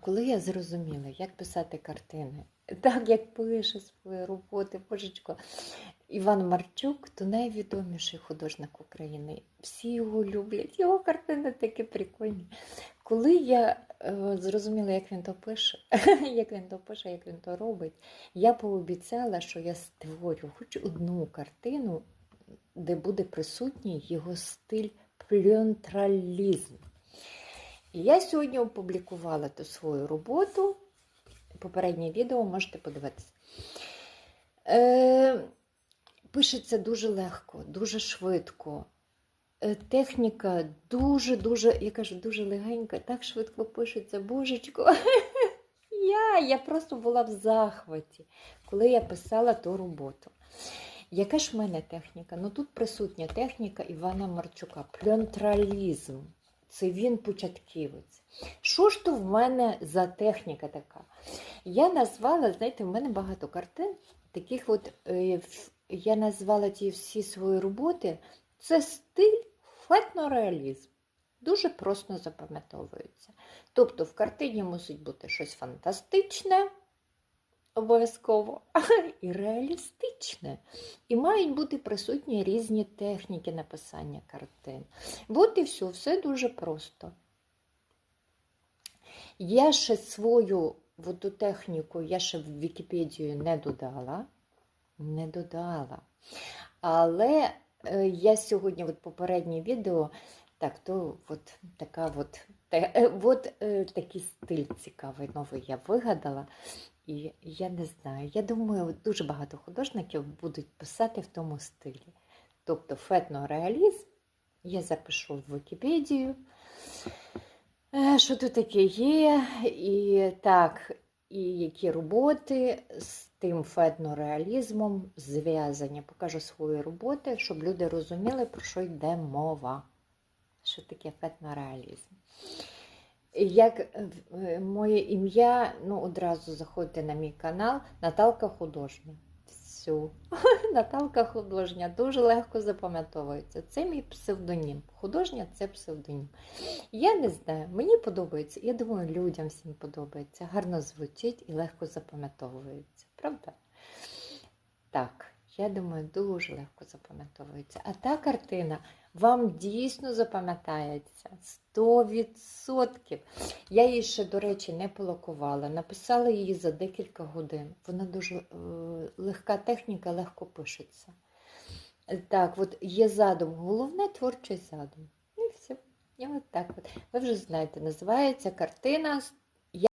Коли я зрозуміла, як писати картини, так як пише свої роботи, божечко, Іван Марчук, то найвідоміший художник України. Всі його люблять, його картини такі прикольні. Коли я е, зрозуміла, як він то пише, як він то пише, як він то робить, я пообіцяла, що я створю хоч одну картину, де буде присутній його стиль плюнтралізм. І я сьогодні опублікувала ту свою роботу. Попереднє відео можете подивитися. Е, пишеться дуже легко, дуже швидко. Е, техніка дуже-дуже, я кажу, дуже легенька, так швидко пишеться, божечко. Я, я просто була в захваті, коли я писала ту роботу. Яка ж в мене техніка? Ну тут присутня техніка Івана Марчука, плюнтралізм. Це він початківець. Що ж то в мене за техніка така? Я назвала, знаєте, в мене багато картин, таких от е, я назвала ті всі свої роботи. Це стиль фетнореалізм. Дуже просто запам'ятовується. Тобто в картині мусить бути щось фантастичне, обов'язково, і реалістичне. І мають бути присутні різні техніки написання картин. От і все, все дуже просто. Я ще свою ту техніку, я ще в Вікіпедію не додала. Не додала. Але е, я сьогодні, от попереднє відео, так, то от така от, те, е, от е, такий стиль цікавий новий я вигадала. І я не знаю, я думаю, дуже багато художників будуть писати в тому стилі. Тобто фетнореалізм, я запишу в Вікіпедію, е, що тут таке є, і так, і які роботи з тим фетнореалізмом зв'язані. Покажу свої роботи, щоб люди розуміли, про що йде мова. Що таке фетнореалізм. Як е, моє ім'я, ну одразу заходьте на мій канал Наталка художня. Все. Наталка художня дуже легко запам'ятовується. Це мій псевдонім. Художня це псевдонім. Я не знаю, мені подобається. Я думаю, людям всім подобається. Гарно звучить і легко запам'ятовується. Правда? Так, я думаю, дуже легко запам'ятовується. А та картина вам дійсно запам'ятається 100%. Я її ще, до речі, не полакувала. Написала її за декілька годин. Вона дуже е, легка техніка, легко пишеться. Так, от є задум. Головне творчий задум. І все. І от так от. Ви вже знаєте, називається картина